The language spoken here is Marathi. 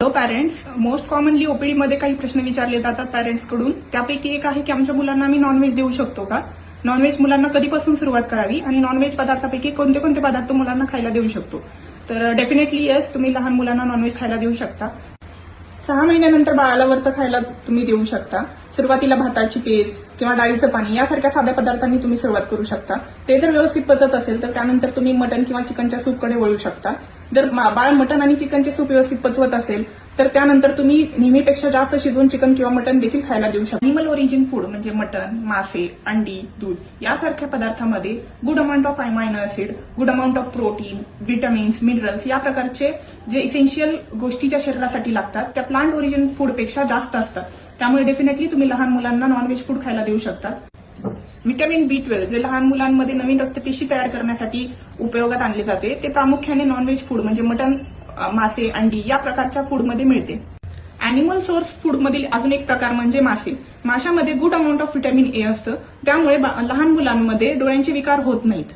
Hello parents most commonly OPD मध्ये काही प्रश्न विचारले जातात पॅरेंट्सकडून. त्यापैकी एक आहे की आमच्या मुलांना आम्ही नॉनव्हेज देऊ शकतो का? नॉनव्हेज मुलांना कधीपासून सुरुवात करावी? आणि नॉनव्हेज पदार्थापैकी कोणते कोणते पदार्थ मुलांना खायला देऊ शकतो? तर uh, डेफिनेटली येस तुम्ही लहान मुलांना नॉनव्हेज खायला देऊ शकता. सहा महिन्यानंतर बाळाला वरचं खायला तुम्ही देऊ शकता. सुरुवातीला भाताची पेज किंवा डाळीचं पाणी यासारख्या साध्या पदार्थांनी तुम्ही सुरुवात करू शकता. ते जर व्यवस्थित पचत असेल तर त्यानंतर तुम्ही मटन किंवा चिकनच्या सूपकडे वळू शकता. जर बाळ मटण आणि चिकनचे सूप व्यवस्थित पचवत असेल तर त्यानंतर तुम्ही नेहमीपेक्षा जास्त शिजवून चिकन किंवा मटण देखील खायला देऊ शकता. अनिमल ओरिजिन फूड म्हणजे मटण मासे अंडी दूध यासारख्या पदार्थामध्ये good amount of amino acid good amount of protein vitamins minerals या प्रकारचे जे इसेन्शियल गोष्टी ज्या शरीरासाठी लागतात त्या प्लांट ओरिजिन फूडपेक्षा जास्त असतात. त्यामुळे डेफिनेटली तुम्ही लहान मुलांना नॉनव्हेज फूड खायला देऊ शकता. व्हिटॅमिन बी ट्वेल्व जे लहान मुलांमध्ये नवीन रक्तपेशी तयार करण्यासाठी उपयोगात आणले जाते ते प्रामुख्याने नॉनव्हेज फूड म्हणजे मटन मासे अंडी या प्रकारच्या फूडमध्ये मिळते. अॅनिमल सोर्स फूडमधील अजून एक प्रकार म्हणजे मासे. माशामध्ये good amount of vitamin A असतं त्यामुळे लहान मुलांमध्ये डोळ्यांचे विकार होत नाहीत.